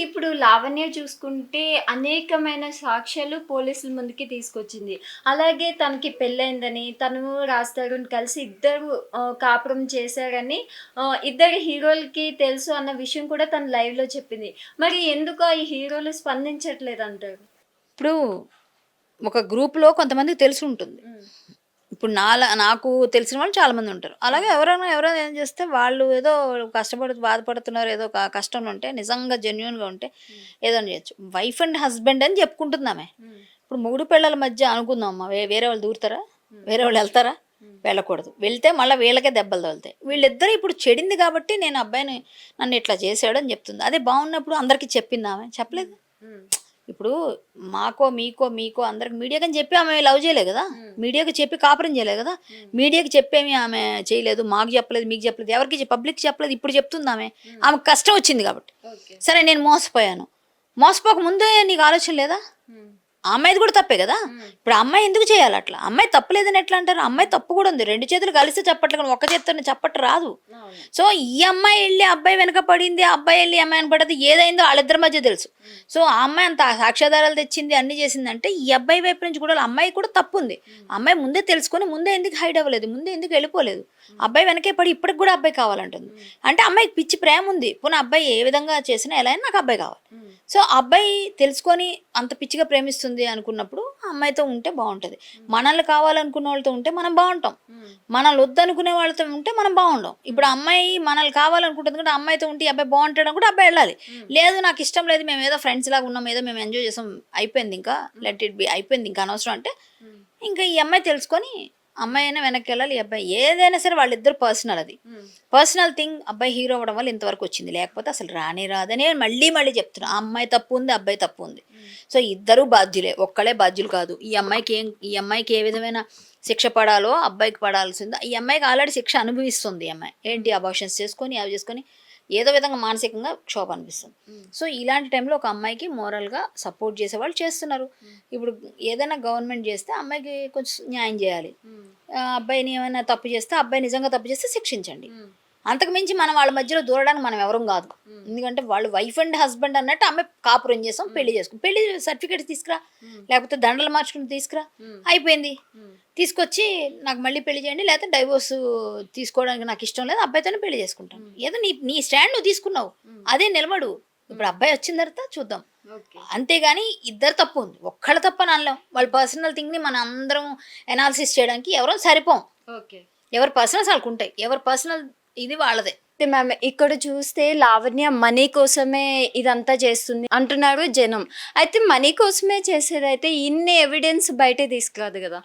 అయితే ఇప్పుడు లావణ్య చూసుకుంటే అనేకమైన సాక్ష్యాలు పోలీసుల ముందుకి తీసుకొచ్చింది. అలాగే తనకి పెళ్ళైందని తను రాస్తారుని కలిసి ఇద్దరు కాపురం చేశారని ఇద్దరు హీరోలకి తెలుసు అన్న విషయం కూడా తను లైవ్లో చెప్పింది. మరి ఎందుకు ఈ హీరోలు స్పందించట్లేదు అంటారు? ఇప్పుడు ఒక గ్రూప్లో కొంతమందికి తెలిసి ఉంటుంది ఇప్పుడు నాలా నాకు తెలిసిన వాళ్ళు చాలా మంది ఉంటారు. అలాగే ఎవరైనా ఎవరైనా ఏం చేస్తే వాళ్ళు ఏదో కష్టపడు బాధపడుతున్నారు ఏదో ఒక కష్టంలో ఉంటే నిజంగా జెన్యున్గా ఉంటే ఏదో చేయొచ్చు. వైఫ్ అండ్ హస్బెండ్ అని చెప్పుకుంటుంది ఆమె ఇప్పుడు మూడు పిల్లల మధ్య అనుకుందాం అమ్మా వే- వేరే వాళ్ళు దూరుతారా? వేరే వాళ్ళు వెళ్తారా? వెళ్ళకూడదు. వెళ్తే మళ్ళీ వీళ్ళకే దెబ్బలు తగులుతాయి. వీళ్ళిద్దరూ ఇప్పుడు చెడింది కాబట్టి నేను అబ్బాయిని నన్ను ఇట్లా చేశాడు అని చెప్తుంది. అదే బాగున్నప్పుడు అందరికీ చెప్పింది ఆమె చెప్పలేదు ఇప్పుడు మాకో మీకో మీకో అందరికి మీడియాకి అని చెప్పి ఆమె లవ్ చేయలేదు కదా? మీడియాకి చెప్పి కాపురం చేయలేదు కదా? మీడియాకి చెప్పేమి ఆమె చేయలేదు మాకు చెప్పలేదు మీకు చెప్పలేదు ఎవరికి పబ్లిక్ చెప్పలేదు ఇప్పుడు చెప్తుంది ఆమె. ఆమెకు కష్టం వచ్చింది కాబట్టి. సరే నేను మోసపోయాను. మోసపోక ముందే నీకు ఆలోచన లేదా? ఆ అమ్మాయిది కూడా తప్పే కదా? ఇప్పుడు అమ్మాయి ఎందుకు చేయాలి అట్లా? అమ్మాయి తప్పలేదని ఎట్లా అంటారు? అమ్మాయి తప్పు కూడా ఉంది. రెండు చేతులు కలిసి చప్పట్లు కానీ ఒక్క చేతితో చప్పట్టు రాదు. సో ఈ అమ్మాయి వెళ్ళి అబ్బాయి వెనక పడింది అబ్బాయి వెళ్ళి అమ్మాయి వెనక పడింది ఏదైందో వాళ్ళిద్దరి మధ్య తెలుసు. సో ఆ అమ్మాయి అంత సాక్ష్యాధారాలు తెచ్చింది అన్ని చేసింది అంటే ఈ అబ్బాయి వైపు నుంచి కూడా అమ్మాయి కూడా తప్పు ఉంది. అమ్మాయి ముందే తెలుసుకొని ముందే ఎందుకు హైడ్ అవ్వలేదు ముందే ఎందుకు వెళ్ళిపోలేదు? అబ్బాయి వెనకే పడి ఇప్పటికి కూడా అబ్బాయి కావాలంటుంది. అంటే అమ్మాయికి పిచ్చి ప్రేమ ఉంది. పోనీ అబ్బాయి ఏ విధంగా చేసినా ఎలా అయినా నాకు అబ్బాయి కావాలి. సో అబ్బాయి తెలుసుకొని అంత పిచ్చిగా ప్రేమిస్తుంది. అనుకున్నప్పుడు ఆ అమ్మాయితో ఉంటే బాగుంటుంది. మనల్ని కావాలనుకున్న వాళ్ళతో ఉంటే మనం బాగుంటాం. మనల్ని వద్దనుకునే వాళ్ళతో ఉంటే మనం బాగుండం. ఇప్పుడు అమ్మాయి మనల్ని కావాలనుకుంటుంది కూడా అమ్మాయితో ఉంటే అబ్బాయి బాగుంటాడు కూడా అబ్బాయి వెళ్ళాలి. లేదు నాకు ఇష్టం లేదు మేము ఏదో ఫ్రెండ్స్ లాగా ఉన్నాం ఏదో మేము ఎంజాయ్ చేసాం అయిపోయింది ఇంకా. లెట్ ఇట్ బి అయిపోయింది ఇంకా అనవసరం అంటే ఇంకా ఈ అమ్మాయి తెలుసుకొని అమ్మాయి అయినా వెనక్కి వెళ్ళాలి ఈ అబ్బాయి ఏదైనా సరే వాళ్ళిద్దరు పర్సనల్ అది. పర్సనల్ థింగ్ అబ్బాయి హీరో అవ్వడం వల్ల ఇంతవరకు వచ్చింది. లేకపోతే అసలు రానే రాదని మళ్ళీ మళ్ళీ చెప్తున్నా. ఆ అమ్మాయి తప్పు ఉంది అబ్బాయి తప్పు ఉంది. సో ఇద్దరు బాధ్యులే. ఒక్కడే బాధ్యులు కాదు. ఈ అమ్మాయికి ఏం ఈ అమ్మాయికి ఏ విధమైన శిక్ష పడాలో అబ్బాయికి పడాల్సిందో. ఈ అమ్మాయికి ఆల్రెడీ శిక్ష అనుభవిస్తుంది ఈ అమ్మాయి. ఏంటి అబార్షన్స్ చేసుకొని అవి చేసుకొని ఏదో విధంగా మానసికంగా క్షోభ అనిపిస్తుంది. సో ఇలాంటి టైంలో ఒక అమ్మాయికి మోరల్గా సపోర్ట్ చేసే వాళ్ళు చేస్తున్నారు ఇప్పుడు ఏదైనా గవర్నమెంట్ చేస్తే అమ్మాయికి కొంచెం న్యాయం చేయాలి. అబ్బాయిని ఏమైనా తప్పు చేస్తే అబ్బాయి నిజంగా తప్పు చేస్తే శిక్షించండి. అంతకు మించి మనం వాళ్ళ మధ్యలో దూరడానికి మనం ఎవరం కాదు. ఎందుకంటే వాళ్ళు వైఫ్ అండ్ హస్బెండ్ అన్నట్టు అమ్మాయి కాపురం చేసాం పెళ్ళి చేసుకుని పెళ్ళి సర్టిఫికేట్ తీసుకురా లేకపోతే దండలు మార్చుకుని తీసుకురా. అయిపోయింది. తీసుకొచ్చి నాకు మళ్ళీ పెళ్ళి చేయండి లేకపోతే డైవోర్స్ తీసుకోవడానికి నాకు ఇష్టం లేదు అబ్బాయితోనే పెళ్ళి చేసుకుంటాను. ఏదో నీ నీ స్టాండ్ నువ్వు తీసుకున్నావు అదే నిలబడు. ఇప్పుడు అబ్బాయి వచ్చిన తర్వాత చూద్దాం. అంతేగాని ఇద్దరు తప్పు ఉంది. ఒక్కళ్ళ తప్ప అనలేం. వాళ్ళ పర్సనల్ థింగ్ని మన అందరం ఎనాలిసిస్ చేయడానికి ఎవరో సరిపోం. ఎవరి పర్సనల్స్ వాళ్ళకు ఉంటాయి. ఎవరి పర్సనల్ ఇది వాళ్ళదే. మ్యామ్ ఇక్కడ చూస్తే లావణ్య మనీ కోసమే ఇదంతా చేస్తుంది అంటున్నారు జనం. అయితే మనీ కోసమే చేసేదైతే ఇన్ని ఎవిడెన్స్ బయట తీసుకురాదు కదా.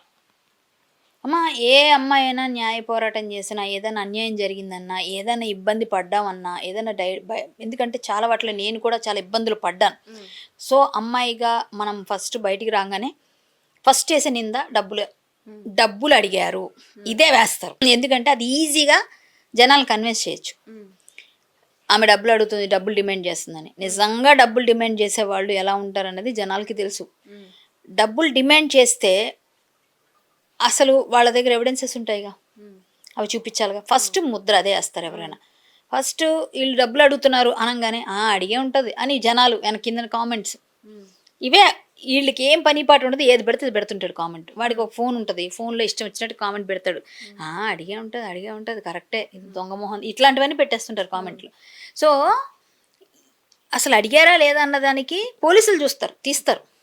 అమ్మ ఏ అమ్మాయి అయినా న్యాయ పోరాటం చేసినా ఏదైనా అన్యాయం జరిగిందన్నా ఏదైనా ఇబ్బంది పడ్డామన్నా ఏదైనా డై ఎందుకంటే చాలా వాటిలో నేను కూడా చాలా ఇబ్బందులు పడ్డాను. సో అమ్మాయిగా మనం ఫస్ట్ బయటికి రాగానే ఫస్ట్ చేసే నింద డబ్బులు. డబ్బులు అడిగారు. ఇదే వేస్తారు. ఎందుకంటే అది ఈజీగా జనాలు కన్విన్స్ చేయొచ్చు. ఆమె డబ్బులు అడుగుతుంది డబ్బులు డిమాండ్ చేస్తుందని. నిజంగా డబ్బులు డిమాండ్ చేసే వాళ్ళు ఎలా ఉంటారన్నది జనాలకి తెలుసు. డబ్బులు డిమాండ్ చేస్తే అసలు వాళ్ళ దగ్గర ఎవిడెన్సెస్ ఉంటాయిగా. అవి చూపించాలిగా. ఫస్ట్ ముద్ర అదే వేస్తారు ఎవరైనా. ఫస్ట్ వీళ్ళు డబ్బులు అడుగుతున్నారు అనగానే "ఆ, అడిగే ఉంటుంది అని జనాలు వెనక కింద కామెంట్స్ ఇవే వీళ్ళకి ఏం పని పాట ఉండదు ఏది పెడితే పెడుతుంటాడు కామెంట్ వాడికి ఒక ఫోన్ ఉంటుంది ఫోన్లో ఇష్టం వచ్చినట్టు కామెంట్ పెడతాడు. "ఆ, అడిగే ఉంటుంది అడిగే ఉంటుంది కరెక్టే. ఇది దొంగ ఇట్లాంటివన్నీ పెట్టేస్తుంటారు కామెంట్లు సో అసలు అడిగారా లేదా అన్నదానికి పోలీసులు చూస్తారు తీస్తారు.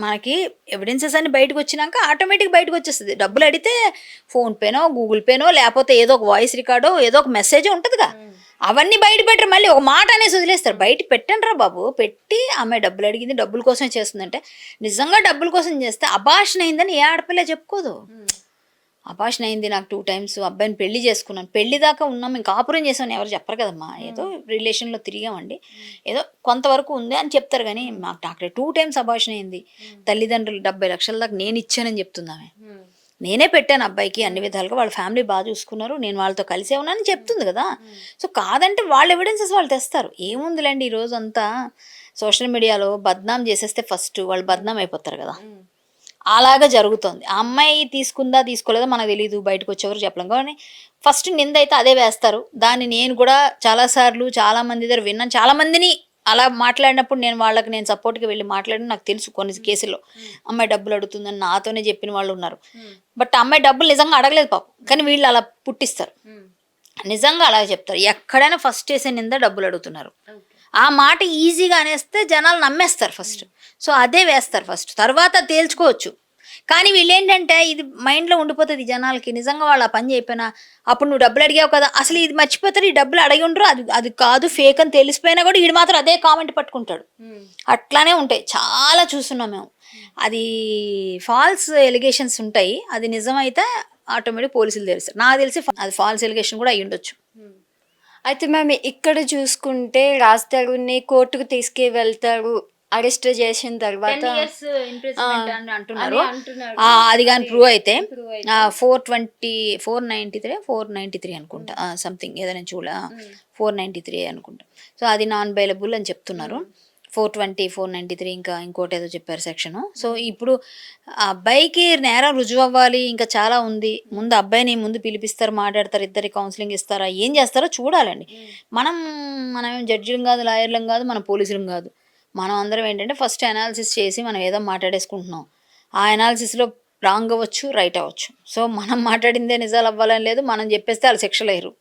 మనకి ఎవిడెన్సెస్ అన్ని బయటకు వచ్చినాక ఆటోమేటిక్ బయటకు వచ్చేస్తుంది. డబ్బులు అడిగితే ఫోన్ పేనో గూగుల్ పేనో లేకపోతే ఏదో ఒక వాయిస్ రికార్డో ఏదో ఒక మెసేజ్ ఉంటుందిగా. అవన్నీ బయట పెట్టరు మళ్ళీ ఒక మాట అనేసి వదిలేస్తారు. బయట పెట్టండి రా బాబు. పెట్టి ఆమె డబ్బులు అడిగింది డబ్బుల కోసం చేస్తుందంటే నిజంగా డబ్బుల కోసం చేస్తే అభాషణ అయిందని ఏ ఆడపిల్ల చెప్పుకోదు. అభాషణ అయింది నాకు టూ టైమ్స్ అబ్బాయిని పెళ్ళి చేసుకున్నాను. పెళ్ళి దాకా ఉన్నాం. మేము కాపురం చేసామని ఎవరు చెప్పరు కదమ్మా. ఏదో రిలేషన్లో తిరిగామండి. ఏదో కొంతవరకు ఉంది అని చెప్తారు కానీ మాకు డాక్టర్ టూ టైమ్స్ అభాషణ అయింది. తల్లిదండ్రులు డెబ్బై లక్షల దాకా నేను ఇచ్చానని చెప్తుంది ఆమె నేనే పెట్టాను అబ్బాయికి అన్ని విధాలుగా. వాళ్ళ ఫ్యామిలీ బాగా చూసుకున్నారు. నేను వాళ్ళతో కలిసే ఉన్నానని చెప్తుంది కదా. సో కాదంటే వాళ్ళ ఎవిడెన్సెస్ వాళ్ళు తెస్తారు. ఏముందిలేండి ఈ రోజు అంతా సోషల్ మీడియాలో బద్నాం చేసేస్తే ఫస్ట్ వాళ్ళు బద్నాం అయిపోతారు కదా. అలాగా జరుగుతుంది. ఆ అమ్మాయి తీసుకుందా తీసుకోలేదా మనకు తెలియదు బయటకు వచ్చేవారు చెప్పలేం. కానీ ఫస్ట్ నింద అయితే అదే వేస్తారు. దాన్ని నేను కూడా చాలాసార్లు చాలా మంది దగ్గర విన్నాను. చాలా మందిని అలా మాట్లాడినప్పుడు నేను వాళ్ళకి నేను సపోర్ట్గా వెళ్ళి మాట్లాడి నాకు తెలుసు కొన్ని కేసుల్లో అమ్మాయి డబ్బులు అడుగుతుందని నాతోనే చెప్పిన వాళ్ళు ఉన్నారు. బట్ అమ్మాయి డబ్బులు నిజంగా అడగలేదు పాపం. కానీ వీళ్ళు అలా పుట్టిస్తారు. నిజంగా అలా చెప్తారు. ఎక్కడైనా ఫస్ట్ చేసే నింద డబ్బులు అడుగుతున్నారు. ఆ మాట ఈజీగా అనేస్తే జనాలు నమ్మేస్తారు ఫస్ట్. సో అదే వేస్తారు ఫస్ట్ తర్వాత తేల్చుకోవచ్చు. కానీ వీళ్ళు ఏంటంటే ఇది మైండ్లో ఉండిపోతుంది జనాలకి. నిజంగా వాళ్ళు ఆ పని చేయకపోయినా అప్పుడు నువ్వు డబ్బులు అడిగావు కదా అసలు ఇది మర్చిపోతారు ఈ డబ్బులు అడిగి ఉండరు. అది అది కాదు ఫేక్ అని తెలిసిపోయినా కూడా వీడు మాత్రం అదే కామెంట్ పట్టుకుంటాడు. అట్లానే ఉంటాయి. చాలా చూస్తున్నాం మేము. అది ఫాల్స్ ఎలిగేషన్స్ ఉంటాయి. అది నిజమైతే ఆటోమేటిక్ పోలీసులు తెలుస్తారు. నాకు తెలిసి అది ఫాల్స్ ఎలిగేషన్ కూడా అయ్యి ఉండొచ్చు. అయితే మేము ఇక్కడ చూసుకుంటే రాజ్ కోర్టుకు తీసుకు వెళ్తారు. అరెస్ట్ చేసిన తర్వాత అది కానీ ప్రూవ్ అయితే four twenty four ninety three four ninety three అనుకుంటా. సంథింగ్ ఏదైనా చూడ ఫోర్ నైంటీ త్రీ అనుకుంటా. సో అది నాన్ బైలబుల్ అని చెప్తున్నారు. Four twenty four ninety three ఇంకా ఇంకోటి ఏదో చెప్పారు సెక్షన్ సో ఇప్పుడు ఆ అబ్బాయికి నేరం రుజువు అవ్వాలి. ఇంకా చాలా ఉంది. ముందు అబ్బాయిని ముందు పిలిపిస్తారు మాట్లాడతారు ఇద్దరి కౌన్సిలింగ్ ఇస్తారా ఏం చేస్తారో చూడాలండి. మనం మనం జడ్జిలం కాదు లాయర్లం కాదు మన పోలీసులం కాదు. మనం అందరం ఏంటంటే ఫస్ట్ అనాలిసిస్ చేసి మనం ఏదో మాట్లాడేసుకుంటున్నాం. ఆ అనాలిసిస్లో రాంగ్ అవ్వచ్చు రైట్ అవ్వచ్చు. సో మనం మాట్లాడిందే నిజాలు అవ్వాలని లేదు. మనం చెప్పేస్తే వాళ్ళు శిక్షలు వేయరు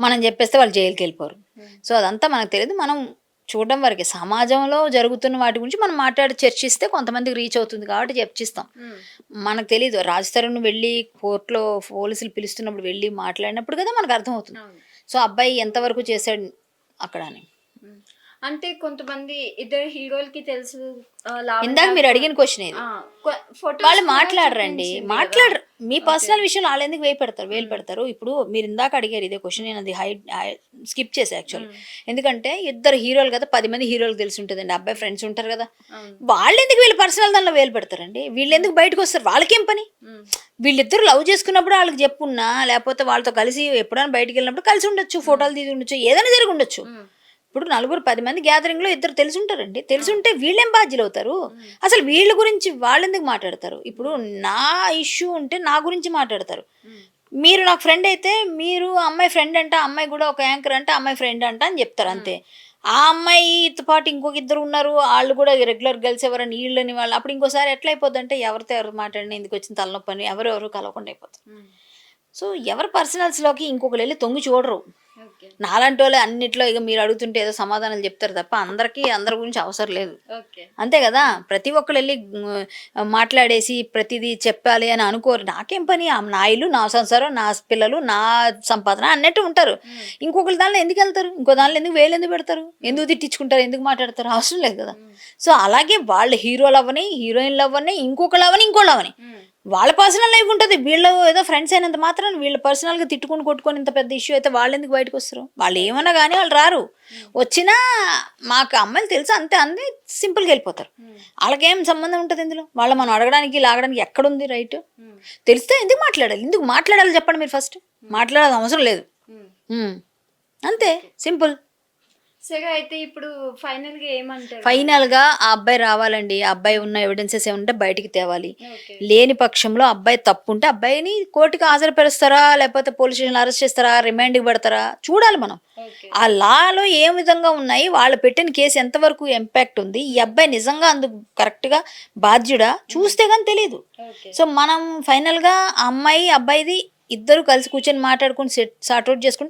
మనం చెప్పేస్తే వాళ్ళు జైలుకి వెళ్ళిపోరు. సో అదంతా మనకు తెలియదు. మనం చూడడం వరకే సమాజంలో జరుగుతున్న వాటి గురించి మనం మాట్లాడి చర్చిస్తే కొంతమందికి రీచ్ అవుతుంది కాబట్టి చర్చిస్తాం. మనకు తెలియదు రాజ్ తరుణ్ వెళ్ళి కోర్టులో పోలీసులు పిలుస్తున్నప్పుడు వెళ్ళి మాట్లాడినప్పుడు కదా మనకు అర్థమవుతుంది. సో అబ్బాయి ఎంతవరకు చేశాడు అక్కడ అని. అంటే కొంతమంది ఇద్దరు హీరోలకి తెలుసు ఇందాక మీరు అడిగిన క్వశ్చన్ ఇది వాళ్ళు మాట్లాడరండి. మాట్లాడరు. మీ పర్సనల్ విషయాలు వాళ్ళు ఎందుకు వేలు పెడతారు? వేలు పెడతారు? ఇప్పుడు మీరు ఇందాక అడిగారు ఇదే క్వశ్చన్ నేను అది హై స్కిప్ చేసా యాక్చువల్ ఎందుకంటే ఇద్దరు హీరోలు కదా పది మంది హీరోలు తెలిసి ఉంటుందండి. అబ్బాయి ఫ్రెండ్స్ ఉంటారు కదా. వాళ్ళు ఎందుకు వీళ్ళు పర్సనల్ దానిలో వేలు పెడతారండి? వీళ్ళు ఎందుకు బయటకు వస్తారు? వాళ్ళకేం పని. వీళ్ళిద్దరు లవ్ చేసుకున్నప్పుడు వాళ్ళకి చెప్పున్నా లేకపోతే వాళ్ళతో కలిసి ఎప్పుడైనా బయటికి వెళ్ళినప్పుడు కలిసి ఉండొచ్చు ఫోటోలు తీసి ఉండొచ్చు ఏదైనా జరిగి ఉండొచ్చు. ఇప్పుడు నలుగురు పది మంది గ్యాదరింగ్లో ఇద్దరు తెలిసి ఉంటారండి తెలిసి ఉంటే వీళ్ళేం బాధ్యులు అవుతారు అసలు వీళ్ళ గురించి వాళ్ళు ఎందుకు మాట్లాడతారు? ఇప్పుడు నా ఇష్యూ ఉంటే నా గురించి మాట్లాడతారు. మీరు నాకు ఫ్రెండ్ అయితే మీరు అమ్మాయి ఫ్రెండ్ అంట అమ్మాయి కూడా ఒక యాంకర్ అంటే అమ్మాయి ఫ్రెండ్ అంట అని చెప్తారు అంతే. ఆ అమ్మాయితో పాటు ఇంకొక ఇద్దరు ఉన్నారు వాళ్ళు కూడా రెగ్యులర్ గర్ల్స్ ఎవరని వీళ్ళని వాళ్ళు అప్పుడు ఇంకోసారి ఎట్లా అయిపోద్ది అంటే ఎవరితో ఎవరు మాట్లాడినా ఎందుకు వచ్చిన తలనొప్పి అని ఎవరు ఎవరు కలవకుండా అయిపోతారు. సో ఎవరి పర్సనల్స్లోకి ఇంకొకరు వెళ్ళి తొంగి చూడరు. నాలాంటి వాళ్ళే అన్నిట్లో ఇక మీరు అడుగుతుంటే ఏదో సమాధానాలు చెప్తారు తప్ప అందరికీ అందరి గురించి అవసరం లేదు. అంతే కదా? ప్రతి ఒక్కరు వెళ్ళి మాట్లాడేసి ప్రతిదీ చెప్పాలి అని అనుకోరు. నాకేం పని? ఆ నా ఇల్లు నా సంసారం నా పిల్లలు నా సంపాదన అన్నట్టు ఉంటారు. ఇంకొకరి దానిలో ఎందుకు వెళ్తారు? ఇంకో దానిలో ఎందుకు వేలు ఎందుకు పెడతారు? ఎందుకు తిట్టించుకుంటారు? ఎందుకు మాట్లాడతారు? అవసరం లేదు కదా. సో అలాగే వాళ్ళు హీరోలు అవ్వని హీరోయిన్లు అవ్వని ఇంకొకళ్ళు అవని ఇంకోళ్ళు అవని ఉమ్. వాళ్ళ పర్సనల్ లైఫ్ ఉంటుంది. వీళ్ళు ఏదో ఫ్రెండ్స్ అయినంత మాత్రం వీళ్ళు పర్సనల్గా తిట్టుకుని కొట్టుకొని ఇంత పెద్ద ఇష్యూ అయితే వాళ్ళు ఎందుకు బయటకు వస్తారు? వాళ్ళు ఏమన్నా కానీ వాళ్ళు రారు. వచ్చినా మాకు అమ్మాయిలు తెలుసు అంతే అందే సింపుల్గా వెళ్ళిపోతారు. వాళ్ళకేం సంబంధం ఉంటుంది ఇందులో? వాళ్ళ మనం అడగడానికి లాగడానికి ఎక్కడుంది రైట్. తెలిస్తే ఎందుకు మాట్లాడాలి? ఎందుకు మాట్లాడాలి చెప్పండి మీరు ఫస్ట్ మాట్లాడాల్సిన అవసరం లేదు. అంతే సింపుల్ సరే అయితే ఇప్పుడు ఫైనల్గా ఏమంటారు? ఫైనల్గా ఆ అబ్బాయి రావాలండి. ఆ అబ్బాయి ఉన్న ఎవిడెన్సెస్ ఏముంటే బయటికి తేవాలి. లేని పక్షంలో అబ్బాయి తప్పు ఉంటే అబ్బాయిని కోర్టుకి హాజరుపరుస్తారా? లేకపోతే పోలీస్ స్టేషన్లో అరెస్ట్ చేస్తారా? రిమాండ్కి పెడతారా చూడాలి మనం. ఆ లాలో ఏ విధంగా ఉన్నాయి? వాళ్ళు పెట్టిన కేసు ఎంతవరకు ఇంపాక్ట్ ఉంది? ఈ అబ్బాయి నిజంగా అందుకు కరెక్ట్గా బాధ్యుడా? చూస్తే కానీ తెలియదు సో మనం ఫైనల్గా ఆ అమ్మాయి అబ్బాయిది ఇద్దరు కలిసి కూర్చొని మాట్లాడుకుని సెట్ సార్ట్అవుట్ చేసుకుంటే